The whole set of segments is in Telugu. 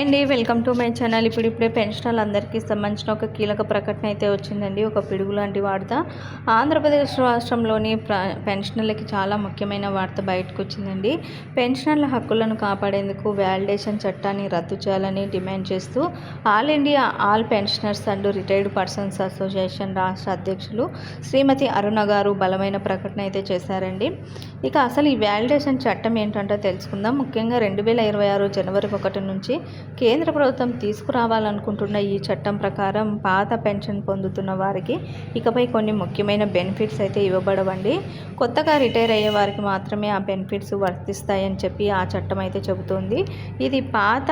అండి వెల్కమ్ టు మై ఛానల్. ఇప్పుడు ఇప్పుడే పెన్షనర్లు అందరికీ సంబంధించిన ఒక కీలక ప్రకటన అయితే వచ్చిందండి. ఒక పిడుగు లాంటి వార్త. ఆంధ్రప్రదేశ్ రాష్ట్రంలోని పెన్షనర్లకి చాలా ముఖ్యమైన వార్త బయటకు వచ్చిందండి పెన్షనర్ల హక్కులను కాపాడేందుకు వ్యాలిడేషన్ చట్టాన్ని రద్దు చేయాలని డిమాండ్ చేస్తూ all India all pensioners and retired persons association రాష్ట్ర అధ్యక్షులు శ్రీమతి అరుణ గారు బలమైన ప్రకటన అయితే చేశారండి. ఇక అసలు ఈ వ్యాలిడేషన్ చట్టం ఏంటంటే తెలుసుకుందాం. ముఖ్యంగా రెండు వేల ఇరవై ఆరు జనవరి ఒకటి నుంచి కేంద్ర ప్రభుత్వం తీసుకురావాలనుకుంటున్న ఈ చట్టం ప్రకారం పాత పెన్షన్ పొందుతున్న వారికి ఇకపై కొన్ని ముఖ్యమైన బెనిఫిట్స్ అయితే ఇవ్వబడవండి. కొత్తగా రిటైర్ అయ్యే వారికి మాత్రమే ఆ బెనిఫిట్స్ వర్తిస్తాయని చెప్పి ఆ చట్టం అయితే చెబుతోంది. ఇది పాత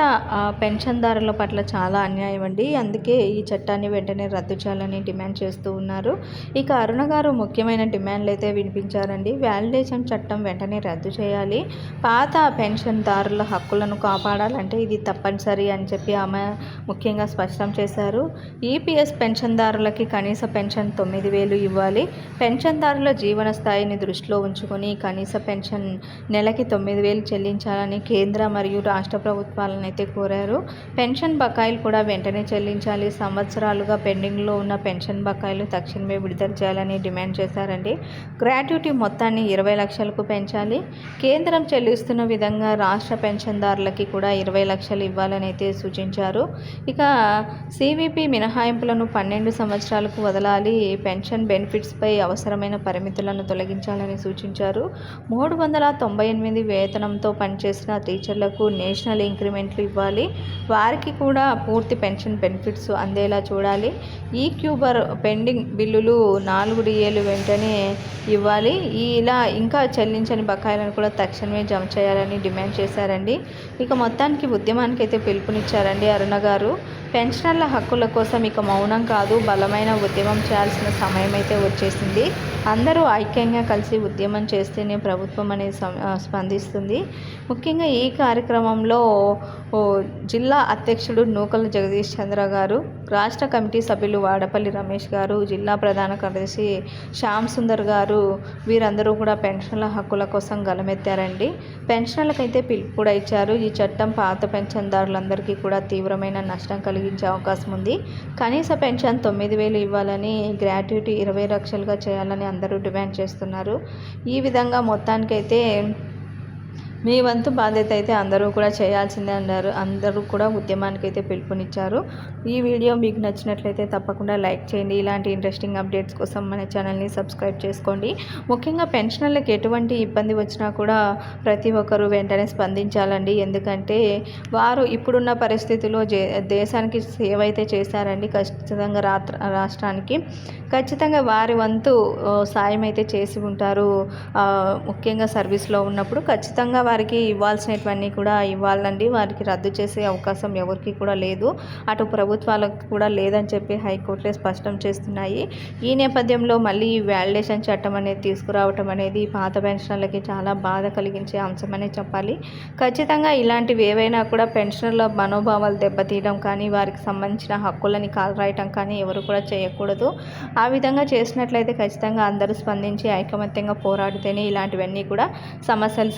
పెన్షన్దారుల పట్ల చాలా అన్యాయం అండి. అందుకే ఈ చట్టాన్ని వెంటనే రద్దు చేయాలని డిమాండ్ చేస్తూ ఉన్నారు. ఇక అరుణ గారు ముఖ్యమైన డిమాండ్లు అయితే వినిపించారండి. వ్యాలిడేషన్ చట్టం వెంటనే రద్దు చేయాలి. పాత పెన్షన్దారుల హక్కులను కాపాడాలంటే ఇది తప్పనిసరి కంపల్సరీ అని చెప్పి ఆమె ముఖ్యంగా స్పష్టం చేశారు. ఈపీఎస్ పెన్షన్దారులకి కనీస పెన్షన్ తొమ్మిది వేలు ఇవ్వాలి. పెన్షన్దారుల జీవన స్థాయిని దృష్టిలో ఉంచుకొని కనీస పెన్షన్ నెలకి తొమ్మిది వేలు చెల్లించాలని కేంద్ర మరియు రాష్ట్ర ప్రభుత్వాలను అయితే కోరారు. పెన్షన్ బకాయిలు కూడా వెంటనే చెల్లించాలి. సంవత్సరాలుగా పెండింగ్లో ఉన్న పెన్షన్ బకాయిలు తక్షణమే విడుదల చేయాలని డిమాండ్ చేశారండి. గ్రాట్యుటీ మొత్తాన్ని ఇరవై లక్షలకు పెంచాలి. కేంద్రం చెల్లిస్తున్న విధంగా రాష్ట్ర పెన్షన్దారులకి కూడా ఇరవై లక్షలు ఇవ్వాలి చేయాలని అయితే సూచించారు. ఇక సివిపి మినహాయింపులను పన్నెండు సంవత్సరాలకు వదలాలి పెన్షన్ బెనిఫిట్స్పై అవసరమైన పరిమితులను తొలగించాలని సూచించారు. మూడు వందల తొంభై ఎనిమిది వేతనంతో పనిచేసిన టీచర్లకు నేషనల్ ఇంక్రిమెంట్లు ఇవ్వాలి. వారికి కూడా పూర్తి పెన్షన్ బెనిఫిట్స్ అందేలా చూడాలి. ఈ క్యూబర్ పెండింగ్ బిల్లులు నాలుగు డిఏలు వెంటనే ఇవ్వాలి. ఇలా ఇంకా చెల్లించని బకాయిలను కూడా తక్షణమే జమ చేయాలని డిమాండ్ చేశారండి. ఇక మొత్తానికి ఉద్యమానికి అయితే పిలుపునిచ్చారండి అరుణ గారు. పెన్షనర్ల హక్కుల కోసం ఇక మౌనం కాదు బలమైన ఉద్యమం చేయాల్సిన సమయం అయితే వచ్చేసింది. అందరూ ఐక్యంగా కలిసి ఉద్యమం చేస్తేనే ప్రభుత్వం అనేది స్పందిస్తుంది. ముఖ్యంగా ఈ కార్యక్రమంలో జిల్లా అధ్యక్షుడు నూకల జగదీష్ చంద్ర గారు రాష్ట్ర కమిటీ సభ్యులు వాడపల్లి రమేష్ గారు జిల్లా ప్రధాన కార్యదర్శి శ్యామ్ సుందర్ గారు వీరందరూ కూడా పెన్షన్ల హక్కుల కోసం గలమెత్తారండి. పెన్షన్లకైతే పిలుపు కూడా ఇచ్చారు ఈ చట్టం పాత పెన్షన్దారులందరికీ కూడా తీవ్రమైన నష్టం కలిగి కలిగించే అవకాశం ఉంది. కనీస పెన్షన్ తొమ్మిది వేలు ఇవ్వాలని గ్రాట్యుటీ ఇరవై లక్షలుగా చేయాలని అందరూ డిమాండ్ చేస్తున్నారు. ఈ విధంగా మొత్తానికైతే మీ వంతు బాధ్యత అయితే అందరూ కూడా చేయాల్సిందే అన్నారు. అందరూ కూడా ఉద్యమానికి అయితే పిలుపునిచ్చారు. ఈ వీడియో మీకు నచ్చినట్లయితే తప్పకుండా లైక్ చేయండి. ఇలాంటి ఇంట్రెస్టింగ్ అప్డేట్స్ కోసం మన ఛానల్ని సబ్స్క్రైబ్ చేసుకోండి. ముఖ్యంగా పెన్షనర్లకు ఎటువంటి ఇబ్బంది వచ్చినా కూడా ప్రతి ఒక్కరూ వెంటనే స్పందించాలండి. ఎందుకంటే వారు ఇప్పుడున్న పరిస్థితిలో దేశానికి సేవ అయితే చేశారండి. ఖచ్చితంగా రాత్ర రాష్ట్రానికి. ఖచ్చితంగా వారి వంతు సాయం అయితే చేసి ఉంటారు. ముఖ్యంగా సర్వీస్లో ఉన్నప్పుడు ఖచ్చితంగా వారికి ఇవ్వాల్సినటువన్నీ కూడా ఇవ్వాలండి. వారికి రద్దు చేసే అవకాశం ఎవరికి కూడా లేదు. అటు ప్రభుత్వాలకు కూడా లేదని చెప్పి హైకోర్టులే స్పష్టం చేస్తున్నాయి. ఈ నేపథ్యంలో మళ్ళీ ఈ వ్యాలిడేషన్ చట్టం అనేది తీసుకురావటం అనేది పాత పెన్షనర్లకి చాలా బాధ కలిగించే అంశమనే చెప్పాలి. ఖచ్చితంగా ఇలాంటివి ఏవైనా కూడా పెన్షనర్ల మనోభావాలు దెబ్బతీయడం కానీ వారికి సంబంధించిన హక్కులని కాలరాయటం కానీ ఎవరు కూడా చేయకూడదు. ఆ విధంగా చేసినట్లయితే ఖచ్చితంగా అందరూ స్పందించి ఐకమత్యంగా పోరాడితేనే ఇలాంటివన్నీ కూడా సమస్యలు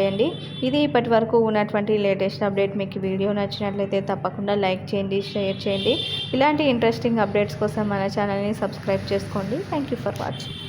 సర్దుమనుగుతాయి ఇది ఇప్పటి వరకు ఉన్నటువంటి లేటెస్ట్ అప్డేట్ మీకు వీడియో నచ్చినట్లయితే తప్పకుండా లైక్ చేయండి షేర్ చేయండి. ఇలాంటి ఇంట్రెస్టింగ్ అప్డేట్స్ కోసం మన ఛానల్ని సబ్స్క్రైబ్ చేసుకోండి. Thank you for watching